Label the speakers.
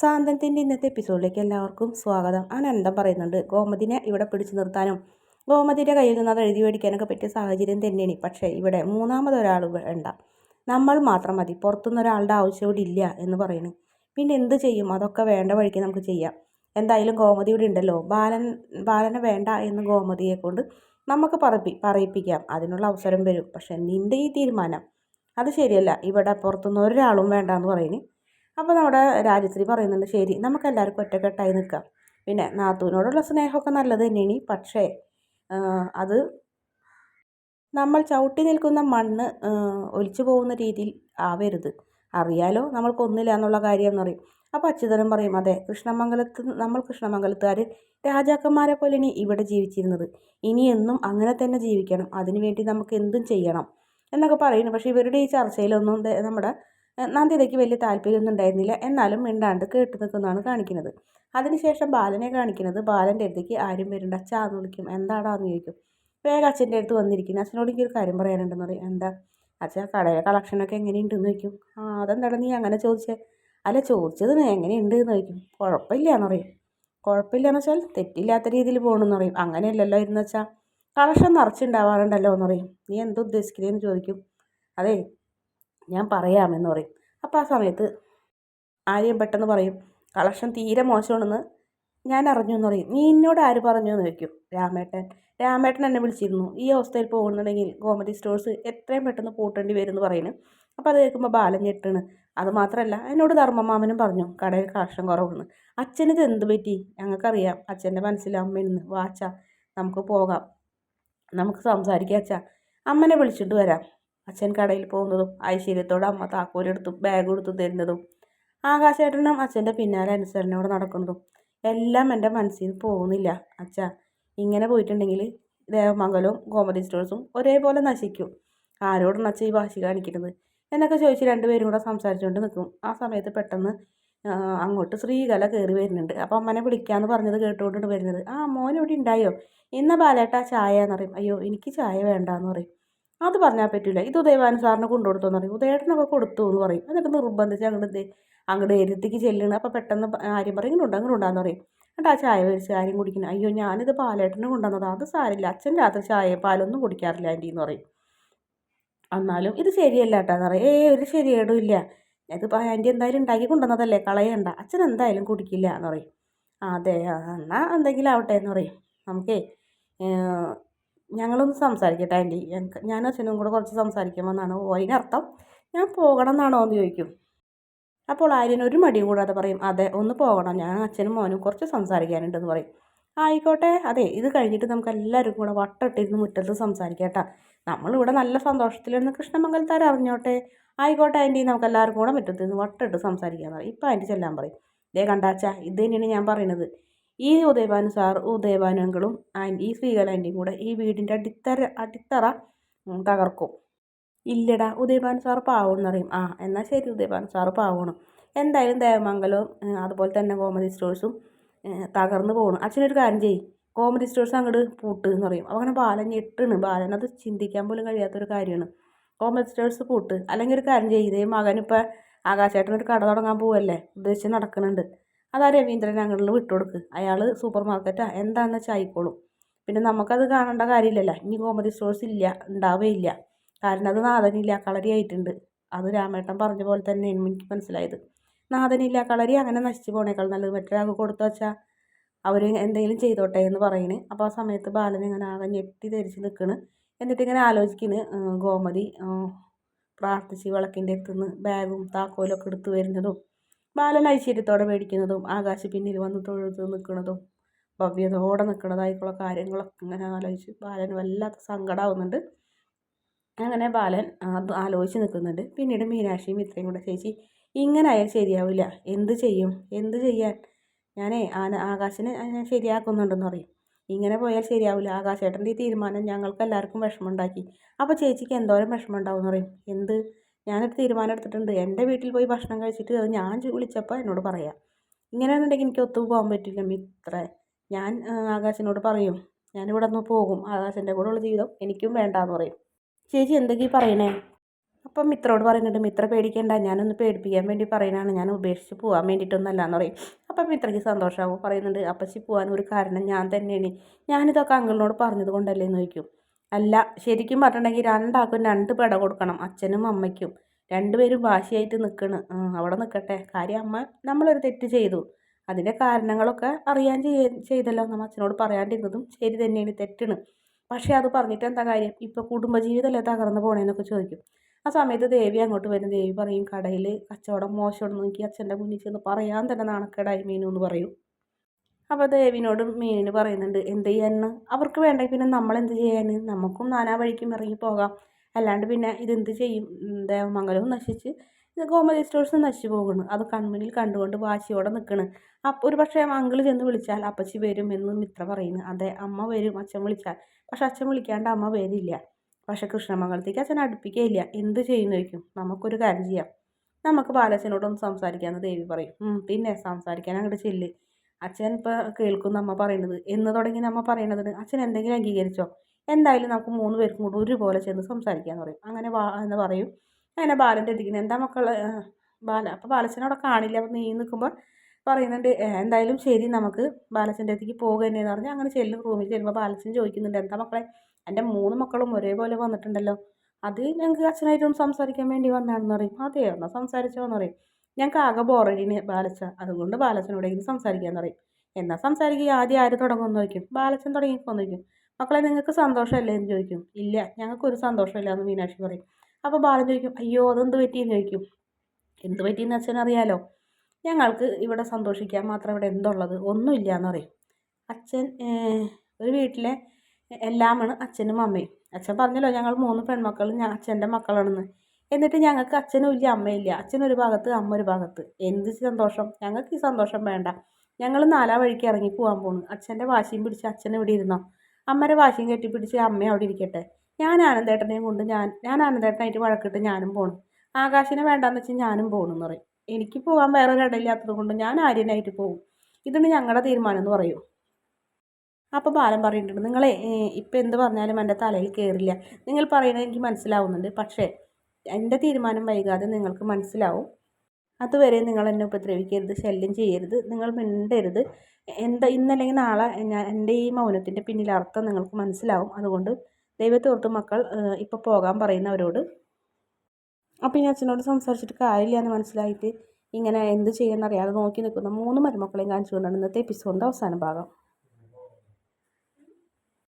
Speaker 1: സാന്തനത്തിന്റെ ഇന്നത്തെ എപ്പിസോഡിലേക്ക് എല്ലാവർക്കും സ്വാഗതം. അനന്തം പറയുന്നുണ്ട്? ഗോമതിനെ ഇവിടെ പിടിച്ചു നിർത്താനും ഗോമതിയുടെ കയ്യിൽ നിന്ന് അത് എഴുതി മേടിക്കാനൊക്കെ പറ്റിയ സാഹചര്യം തന്നെയാണ്. പക്ഷേ ഇവിടെ മൂന്നാമതൊരാൾ വേണ്ട. നമ്മൾ മാത്രം മതി. പുറത്തുനിന്ന് ഒരാളുടെ ആവശ്യം ഇവിടെ ഇല്ല എന്ന് പറയുന്നു പിന്നെ എന്ത് ചെയ്യും? അതൊക്കെ വേണ്ട വഴിക്ക് നമുക്ക് ചെയ്യാം. എന്തായാലും ഗോമതി ഇവിടെ ഉണ്ടല്ലോ. ബാലൻ ബാലനെ വേണ്ട എന്ന് ഗോമതിയെ കൊണ്ട് നമുക്ക് പറപ്പി പറയിപ്പിക്കാം. അതിനുള്ള അവസരം വരും. പക്ഷേ നിന്റെ ഈ തീരുമാനം അത് ശരിയല്ല. ഇവിടെ പുറത്തുനിന്ന് ഒരാളും വേണ്ട എന്ന് പറയുന്നു അപ്പോൾ നമ്മുടെ രാജശ്രീ പറയുന്നുണ്ട് ശരി നമുക്ക് എല്ലാവർക്കും ഒറ്റക്കെട്ടായി നിൽക്കാം. പിന്നെ നാത്തൂനോടുള്ള സ്നേഹമൊക്കെ നല്ലത് തന്നെയാണ്. പക്ഷേ അത് നമ്മൾ ചവിട്ടി നിൽക്കുന്ന മണ്ണ് ഒലിച്ചു പോകുന്ന രീതിയിൽ ആവരുത്. അറിയാലോ നമ്മൾക്കൊന്നില്ല എന്നുള്ള കാര്യം എന്ന് പറയും. അപ്പോൾ അച്യുതനും പറയും അതെ കൃഷ്ണമംഗലത്ത് നമ്മൾ കൃഷ്ണമംഗലത്തുകാർ രാജാക്കന്മാരെ പോലെ ഇനി ഇവിടെ ജീവിച്ചിരുന്നത്. ഇനി എന്നും അങ്ങനെ തന്നെ ജീവിക്കണം. അതിനുവേണ്ടി നമുക്ക് എന്തും ചെയ്യണം. എന്നൊക്കെ പറയുന്നു. പക്ഷേ ഇവരുടെ ഈ ചർച്ചയിലൊന്നും നമ്മുടെ നന്ദിതയ്ക്ക് വലിയ താല്പര്യമൊന്നും ഉണ്ടായിരുന്നില്ല. എന്നാലും മിണ്ടാണ്ട് കേട്ടു നിൽക്കുന്നതാണ് കാണിക്കുന്നത്. അതിനുശേഷം ബാലനെ കാണിക്കുന്നത് ബാലന്റെ അടുത്തേക്ക് ആരും വരണ്ട അച്ഛാന്ന് വിളിക്കും. എന്താടാ എന്ന് ചോദിക്കും. വേഗം അച്ഛന്റെ അടുത്ത് വന്നിരിക്കുന്നു. അച്ഛനോട് എനിക്ക് ഒരു കാര്യം പറയാനുണ്ടെന്ന് പറയും. എന്താ? അച്ഛൻ കടയിലെ കളക്ഷനൊക്കെ എങ്ങനെയുണ്ടെന്ന് ചോദിക്കും. ആ അതെന്താണ് നീ അങ്ങനെ ചോദിച്ചേ? അല്ല ചോദിച്ചത് എങ്ങനെയുണ്ട് എന്ന് ചോദിക്കും. കുഴപ്പമില്ല എന്ന് പറയും. കുഴപ്പമില്ല എന്ന് വെച്ചാൽ തെറ്റില്ലാത്ത രീതിയിൽ പോകണമെന്ന് പറയും. അങ്ങനെയല്ലല്ലോ ഇരുന്ന് വെച്ചാൽ കളക്ഷൻ നിറച്ചുണ്ടാവാറുണ്ടല്ലോ എന്ന് പറയും. നീ എന്തുദ്ദേശിക്കുന്നതെന്ന് ചോദിക്കും. അതെ ഞാൻ പറയാമെന്ന് പറയും. അപ്പോൾ ആ സമയത്ത് ആര്യം പെട്ടെന്ന് പറയും കളക്ഷൻ തീരെ മോശമാണെന്ന് ഞാൻ അറിഞ്ഞു എന്ന് പറയും. നീ എന്നോട് ആര് പറഞ്ഞു എന്ന് ചോദിക്കും രാമേട്ടൻ. രാമേട്ടൻ എന്നെ വിളിച്ചിരുന്നു. ഈ അവസ്ഥയിൽ പോകുന്നുണ്ടെങ്കിൽ ഗോമതി സ്റ്റോഴ്സ് എത്രയും പെട്ടെന്ന് പൂട്ടേണ്ടി വരും എന്ന് പറയുന്നു അപ്പോൾ അത് കേൾക്കുമ്പോൾ ബാലൻ ഞെട്ടാണ്. അത് മാത്രമല്ല എന്നോട് ധർമ്മമാമനും പറഞ്ഞു കടയിൽ കളക്ഷൻ കുറവുണ്ട് അച്ഛനിത് എന്ത് പറ്റി? ഞങ്ങൾക്കറിയാം. അച്ഛന്റെ മനസ്സിൽ അമ്മയെന്ന് വാച്ച നമുക്ക് പോകാം. നമുക്ക് സംസാരിക്കാം അച്ഛാ. അമ്മനെ വിളിച്ചിട്ട് വരാം. അച്ഛൻ കടയിൽ പോകുന്നതും ഐശ്വര്യത്തോടെ അമ്മ താക്കോലെടുത്തും ബാഗ് എടുത്തു തരുന്നതും. ആകാശേട്ടനും അച്ഛന്റെ പിന്നാലെ അനുസരണയോടെ നടക്കുന്നതും എല്ലാം എന്റെ മനസ്സിൽ പോകുന്നില്ല. അച്ഛാ ഇങ്ങനെ പോയിട്ടുണ്ടെങ്കിൽ ദേവമംഗലവും ഗോമതി സ്റ്റോഴ്സും ഒരേപോലെ നശിക്കും. ആരോടാണ് അച്ഛൻ ഈ വാശി കാണിക്കുന്നത്? എന്നൊക്കെ ചോദിച്ച് രണ്ടുപേരും കൂടെ സംസാരിച്ചുകൊണ്ട് നിൽക്കും. ആ സമയത്ത് പെട്ടെന്ന് അങ്ങോട്ട് ശ്രീകല കയറി വരുന്നുണ്ട്. അപ്പോൾ അമ്മനെ വിളിക്കാമെന്ന് പറഞ്ഞത് കേട്ടുകൊണ്ടാണ് വരുന്നത്. ആ മോൻ ഉണ്ടായോ? ഇന്ന ബാലേട്ടാ ചായ എന്ന് പറയും. അയ്യോ എനിക്ക് ചായ വേണ്ടാന്ന് പറയും. അത് പറഞ്ഞാൽ പറ്റില്ല ഇത് ഉദയവാൻ സാറിന് കൊണ്ടു കൊടുത്തോന്ന് പറയും. ഉദയേട്ടനൊക്കെ കൊടുത്തു എന്ന് പറയും. എന്നിട്ട് നിർബന്ധിച്ച് അങ്ങോട്ട് അങ്ങോട്ട് ഏരിയത്തേക്ക് ചെല്ലണം. അപ്പോൾ പെട്ടെന്ന് ആര്യം പറയും ഇങ്ങോട്ട് അങ്ങോട്ട് ഉണ്ടാന്ന് പറയും. എന്നിട്ട് ആ ചായ മേടിച്ച് ആരും കുടിക്കണം അയ്യോ ഞാനിത് പാലേട്ടനെ കൊണ്ടുവന്നത്. അത് സാരില്ല അച്ഛൻ രാത്രി ചായ പാലൊന്നും കുടിക്കാറില്ല ആന്റി എന്ന് പറയും. എന്നാലും ഇത് ശരിയല്ല കേട്ടോ എന്ന് പറയും. ഏ ഒരു ശരിയേടും ഇല്ല. ഇതിപ്പോൾ ആന്റി എന്തായാലും ഉണ്ടാക്കി കൊണ്ടുവന്നതല്ലേ? കളയണ്ട. അച്ഛൻ എന്തായാലും കുടിക്കില്ല എന്ന് പറയും. അതെ എന്നാൽ എന്തെങ്കിലും ആവട്ടെ എന്ന് പറയും. നമുക്കേ ഞങ്ങളൊന്ന് സംസാരിക്കട്ടെ ആന്റി. ഞാൻ അച്ഛനും കൂടെ കുറച്ച് സംസാരിക്കാമെന്നാണ് ഓ അതിനർത്ഥം ഞാൻ പോകണം എന്നാണോ എന്ന് ചോദിക്കും. അപ്പോൾ ആര്യൻ ഒരു മടിയും കൂടാതെ പറയും അതെ ഒന്ന് പോകണം. ഞാൻ അച്ഛനും മോനും കുറച്ച് സംസാരിക്കാനുണ്ടെന്ന് പറയും. ആയിക്കോട്ടെ അതെ ഇത് കഴിഞ്ഞിട്ട് നമുക്ക് എല്ലാവരും കൂടെ വട്ടിട്ടിരുന്ന് മുറ്റത്ത് സംസാരിക്കാട്ടാ. കേട്ടോ നമ്മളിവിടെ നല്ല സന്തോഷത്തിലിരുന്ന് കൃഷ്ണമംഗലത്താർ അറിഞ്ഞോട്ടെ. ആയിക്കോട്ടെ ആന്റി നമുക്ക് എല്ലാവർക്കും കൂടെ മുറ്റത്ത് നിന്ന് വട്ടിട്ട് സംസാരിക്കാമെന്ന് പറയും. ഇപ്പം ആന്റി ചെല്ലാൻ പറയും. ഇതേ കണ്ടാച്ച ഇത് തന്നെയാണ് ഞാൻ പറയുന്നത്. ഈ ഉദയഭാനു സാർ ഉദയഭാനു അങ്കിളും ആന്റി ഈ ശ്രീകല ആന്റിയും കൂടെ ഈ വീടിന്റെ അടിത്തറ അടിത്തറ തകർക്കും. ഇല്ലടാ ഉദയഭാനു സാർ പാവമെന്ന് പറയും. ആ എന്നാൽ ശരി ഉദയഭാനു സാർ പാവണം എന്തായാലും ദേവമംഗലവും അതുപോലെ തന്നെ കോമഡി സ്റ്റോഴ്സും തകർന്നു പോകണം അച്ഛനൊരു കാര്യം ചെയ്യും. കോമഡി സ്റ്റോഴ്സ് അങ്ങോട്ട് പൂട്ട് എന്ന് പറയും. അങ്ങനെ ബാലൻ ഞെട്ടാണ്. ബാലൻ അത് ചിന്തിക്കാൻ പോലും കഴിയാത്തൊരു കാര്യമാണ്. കോമഡി സ്റ്റോഴ്സ് പൂട്ട്. അല്ലെങ്കിൽ ഒരു കാര്യം ചെയ്യും. ഇതേ മകനിപ്പോൾ ആകാശേട്ടനൊരു കട തുടങ്ങാൻ പോവല്ലേ? ഉദ്ദേശിച്ച് നടക്കുന്നുണ്ട് അതാ രവീന്ദ്രൻ അങ്ങോട്ട് വിട്ടുകൊടുക്ക് അയാൾ സൂപ്പർ മാർക്കറ്റാ എന്താണെന്ന് വെച്ചാൽ ആയിക്കോളും പിന്നെ നമുക്കത് കാണേണ്ട കാര്യമില്ലല്ലോ. ഇനി കോമഡി സ്റ്റോഴ്സ് ഇല്ല ഉണ്ടാവുകയില്ല കാരണം അത് നാഥനില്ല കളരി ആയിട്ടുണ്ട്. അത് രാമേട്ടൻ പറഞ്ഞ പോലെ തന്നെ എനിക്ക് മനസ്സിലായത്. നാഥനില്ല കളരി അങ്ങനെ നശിച്ചു പോണേക്കാൾ നല്ലത്. മറ്റൊരാൾക്ക് കൊടുത്തു വെച്ചാൽ അവർ എന്തെങ്കിലും ചെയ്തോട്ടെ എന്ന് പറയണേ. അപ്പോൾ ആ സമയത്ത് ബാലൻ ഇങ്ങനെ ആകെ ഞെട്ടി ധരിച്ച് നിൽക്കണ് എന്നിട്ട് ഇങ്ങനെ ആലോചിക്കുന്നു ഗോമതി പ്രാർത്ഥിച്ച് വിളക്കിന്റെ അടുത്തുനിന്ന് ബാഗും താക്കോലൊക്കെ എടുത്ത് വരുന്നതും ബാലൻ ഐശ്വര്യത്തോടെ മേടിക്കുന്നതും ആകാശ് പിന്നിൽ വന്ന് തൊഴുത് നിൽക്കുന്നതും ഭവ്യതയോടെ നിൽക്കുന്നതായിട്ടുള്ള കാര്യങ്ങളൊക്കെ ഇങ്ങനെ ആലോചിച്ച് ബാലന് വല്ലാത്ത സങ്കടമാവുന്നുണ്ട് അങ്ങനെ ബാലൻ അത് ആലോചിച്ച് നിൽക്കുന്നുണ്ട്. പിന്നീട് മീനാക്ഷിയും ഇത്രയും കൂടെ ചേച്ചി ഇങ്ങനെ ആയാൽ ശരിയാവില്ല. എന്ത് ചെയ്യും? എന്ത് ചെയ്യാൻ? ഞാനേ ആന ആകാശിനെ ഞാൻ ശരിയാക്കുന്നുണ്ടെന്ന് പറയും. ഇങ്ങനെ പോയാൽ ശരിയാവില്ല. ആകാശേട്ടന്റെ ഈ തീരുമാനം ഞങ്ങൾക്ക് എല്ലാവർക്കും വിഷമമുണ്ടാക്കി. അപ്പോൾ ചേച്ചിക്ക് എന്തോരം വിഷമം ഉണ്ടാവും എന്ന് പറയും. എന്ത്? ഞാനൊരു തീരുമാനം എടുത്തിട്ടുണ്ട്. എന്റെ വീട്ടിൽ പോയി ഭക്ഷണം കഴിച്ചിട്ട് അത് ഞാൻ വിളിച്ചപ്പോൾ എന്നോട് പറയാം. ഇങ്ങനെയാണെന്നുണ്ടെങ്കിൽ എനിക്ക് ഒത്തു പോകാൻ പറ്റില്ല മിത്ര. ഞാൻ ആകാശിനോട് പറയും. ഞാനിവിടെ നിന്ന് പോകും. ആകാശിന്റെ ഉള്ള ജീവിതം എനിക്കും വേണ്ടാന്ന് പറയും. ചേച്ചി എന്തൊക്കെയാണ് പറയണേ? അപ്പം മിത്രോട് പറയുന്നുണ്ട് മിത്ര പേടിക്കേണ്ട. ഞാനൊന്ന് പേടിപ്പിക്കാൻ വേണ്ടി പറയുന്നതാണ് ഞാൻ ഉപേക്ഷിച്ച് പോകാൻ വേണ്ടിയിട്ടൊന്നല്ല എന്ന് പറയും. അപ്പം മിത്രയ്ക്ക് സന്തോഷമാകും പറയുന്നുണ്ട് അപ്പച്ചി പോകാൻ ഒരു കാരണം ഞാൻ തന്നെയാണ്. ഞാനിതൊക്കെ അങ്കിളിനോട് പറഞ്ഞത് കൊണ്ടല്ലേ എന്ന് ചോദിക്കും. അല്ല ശരിക്കും പറഞ്ഞിട്ടുണ്ടെങ്കിൽ രണ്ടാൾക്കും രണ്ട് പെട കൊടുക്കണം അച്ഛനും അമ്മയ്ക്കും. രണ്ടുപേരും വാശിയായിട്ട് നിൽക്കണ് അവിടെ നിൽക്കട്ടെ കാര്യം അമ്മ നമ്മളൊരു തെറ്റ് ചെയ്തു. അതിന്റെ കാരണങ്ങളൊക്കെ അറിയാൻ ചെയ്തല്ലോ. നമ്മൾ അച്ഛനോട് പറയാണ്ടിരുന്നതും ശരി തന്നെയാണ് തെറ്റാണ്. പക്ഷേ അത് പറഞ്ഞിട്ട് എന്താ കാര്യം? ഇപ്പോൾ കുടുംബജീവിതമല്ലേ തകർന്നു പോണേന്നൊക്കെ ചോദിക്കും. ആ സമയത്ത് ദേവി അങ്ങോട്ട് വരും. ദേവി പറയും കടയിൽ കച്ചവടം മോശമാണെന്ന് എനിക്ക് അച്ഛന്റെ മുന്നിൽ ചെന്ന് പറയാൻ തന്നെ നാണക്കേടായി മീനു എന്ന് പറയും. അപ്പോൾ ദേവിനോട് മീനിന് പറയുന്നുണ്ട് എന്ത് ചെയ്യാനാണ്? അവർക്ക് വേണ്ടെങ്കിൽ പിന്നെ നമ്മൾ എന്ത് ചെയ്യാൻ നമുക്കും നാനാ വഴിക്കും ഇറങ്ങി പോകാം. അല്ലാണ്ട് പിന്നെ ഇതെന്ത് ചെയ്യും? ദേവമംഗലവും നശിച്ച് ഗോമതി സ്റ്റോഴ്സ് നശിച്ചു പോകുന്നു. അത് കൺമുന്നിൽ കണ്ടുകൊണ്ട് വാശിയോടെ നിൽക്കണ്. അപ്പോൾ ഒരു പക്ഷേ അങ്കിൾ ചെന്ന് വിളിച്ചാൽ അപ്പച്ചി വരും എന്ന് മിത്ര പറയുന്നു. അതെ അമ്മ വരും അച്ഛൻ വിളിച്ചാൽ. പക്ഷെ അച്ഛൻ വിളിക്കാണ്ട് അമ്മ വരില്ല. പക്ഷെ കൃഷ്ണമംഗലത്തേക്ക് അച്ഛൻ അടുപ്പിക്കുകയില്ല എന്ത് ചെയ്യുന്നതായിരിക്കും നമുക്കൊരു കാര്യം ചെയ്യാം. നമുക്ക് ബാലച്ചനോടൊന്ന് സംസാരിക്കാമെന്ന് ദേവി പറയും. പിന്നെ സംസാരിക്കാൻ അങ്ങോട്ട് ചെല്ല്. അച്ഛൻ ഇപ്പോൾ കേൾക്കുന്നു അമ്മ പറയുന്നത്. എന്ന് തുടങ്ങി അമ്മ പറയുന്നത് അച്ഛൻ എന്തെങ്കിലും അംഗീകരിച്ചോ? എന്തായാലും നമുക്ക് മൂന്ന് പേർക്കും കൂടി ഒരുപോലെ ചെന്ന് സംസാരിക്കാമെന്ന് പറയും. അങ്ങനെ വാ എന്ന് പറയും. അങ്ങനെ ബാലന്റെ എത്തിക്കുന്നത് എന്താ മക്കൾ ബാല അപ്പോൾ ബാലച്ചനോടെ കാണില്ല. അപ്പോൾ നീ നിൽക്കുമ്പോൾ പറയുന്നുണ്ട് എന്തായാലും ശരി നമുക്ക് ബാലച്ചന്റെ അടുത്തേക്ക് പോകുക തന്നെയെന്ന് പറഞ്ഞ് അങ്ങനെ ചെല്ലും റൂമിൽ ചെല്ലുമ്പോൾ ബാലച്ചൻ ചോദിക്കുന്നുണ്ട് എന്താ മക്കളെ? എന്റെ മൂന്ന് മക്കളും ഒരേപോലെ വന്നിട്ടുണ്ടല്ലോ. അത് ഞങ്ങൾക്ക് അച്ഛനായിട്ടൊന്ന് സംസാരിക്കാൻ വേണ്ടി വന്നതാണെന്ന് പറയും. അതെയോ? എന്നാൽ സംസാരിച്ചോ എന്ന് പറയും. ഞങ്ങൾക്ക് ആകെ ബോറടിന് ബാലച്ച അതുകൊണ്ട് ബാലച്ചനോടെങ്കിലും സംസാരിക്കാൻ പറയും എന്നാൽ സംസാരിക്കുക? ആദ്യം ആര് തുടങ്ങുമെന്ന് ചോദിക്കും. ബാലച്ചൻ തുടങ്ങിക്കോന്ന് ചോദിക്കും. മക്കളെ നിങ്ങൾക്ക് സന്തോഷമല്ലേ എന്ന് ചോദിക്കും. ഇല്ല ഞങ്ങൾക്കൊരു സന്തോഷമില്ല എന്ന് മീനാക്ഷി പറയും. അപ്പോൾ ബാലൻ ചോദിക്കും അയ്യോ അതെന്ത് പറ്റിയെന്ന് ചോദിക്കും. എന്ത് പറ്റിയെന്ന് അച്ഛൻ അറിയാലോ. ഞങ്ങൾക്ക് ഇവിടെ സന്തോഷിക്കാൻ മാത്രം ഇവിടെ എന്തുള്ളത്? ഒന്നുമില്ല എന്ന് പറയും. അച്ഛൻ ഒരു വീട്ടിലെ എല്ലാമാണ് അച്ഛനും അമ്മയും. അച്ഛൻ പറഞ്ഞല്ലോ ഞങ്ങൾ മൂന്ന് പെൺമക്കളും ഞാൻ അച്ഛന്റെ മക്കളാണെന്ന്. എന്നിട്ട് ഞങ്ങൾക്ക് അച്ഛനും ഇല്ല അമ്മയില്ല. അച്ഛൻ ഒരു ഭാഗത്ത് അമ്മ ഒരു ഭാഗത്ത്. എന്ത് സന്തോഷം. ഞങ്ങൾക്ക് ഈ സന്തോഷം വേണ്ട. ഞങ്ങൾ നാലാ വഴിക്ക് ഇറങ്ങി പോകാൻ പോണു. അച്ഛന്റെ വാശിയും പിടിച്ച് അച്ഛൻ ഇവിടെ ഇരുന്നോ? അമ്മയുടെ വാശിയും കെട്ടിപ്പിടിച്ച് അമ്മ അവിടെ ഇരിക്കട്ടെ. ഞാൻ ആനന്ദേട്ടനെയും കൊണ്ട് ഞാൻ ഞാൻ ആനന്ദേട്ടനായിട്ട് വഴക്കിട്ട് ഞാനും പോണു. ആകാശിനെ വേണ്ടാന്ന് വെച്ചാൽ ഞാനും പോകണമെന്ന് പറയും. എനിക്ക് പോകാൻ വേറെ ഒരിടയില്ലാത്തത് കൊണ്ട് ഞാൻ ആര്യനായിട്ട് പോകും ഇതാണ് ഞങ്ങളുടെ തീരുമാനം എന്ന് പറയൂ. അപ്പോൾ ബാലൻ പറയുന്നുണ്ട് നിങ്ങളെ ഇപ്പം എന്ത് പറഞ്ഞാലും എന്റെ തലയിൽ കയറില്ല നിങ്ങൾ പറയുന്നത് എനിക്ക് മനസ്സിലാവുന്നുണ്ട്. പക്ഷേ എന്റെ തീരുമാനം വൈകാതെ നിങ്ങൾക്ക് മനസ്സിലാവും. അതുവരെ നിങ്ങൾ എന്നെ ഉപദ്രവിക്കരുത് ശല്യം ചെയ്യരുത് നിങ്ങൾ മിണ്ടരുത്. എന്താ ഇന്നല്ലെങ്കിൽ നാളെ ഞാൻ എന്റെ ഈ മൗനത്തിന്റെ പിന്നിൽ അർത്ഥം നിങ്ങൾക്ക് മനസ്സിലാവും. അതുകൊണ്ട് ദൈവത്തോർത്ത് മക്കൾ ഇപ്പോൾ പോകാൻ പറയുന്നവരോട് അപ്പോൾ ഇനി അച്ഛനോട് സംസാരിച്ചിട്ട് കാര്യമില്ല എന്ന് മനസ്സിലായിട്ട് ഇങ്ങനെ എന്ത് ചെയ്യുന്നറിയാതെ നോക്കി നിൽക്കുന്ന. മൂന്ന് മരുമക്കളെയും കാണിച്ചുകൊണ്ടാണ് ഇന്നത്തെ എപ്പിസോഡിന്റെ അവസാന ഭാഗം.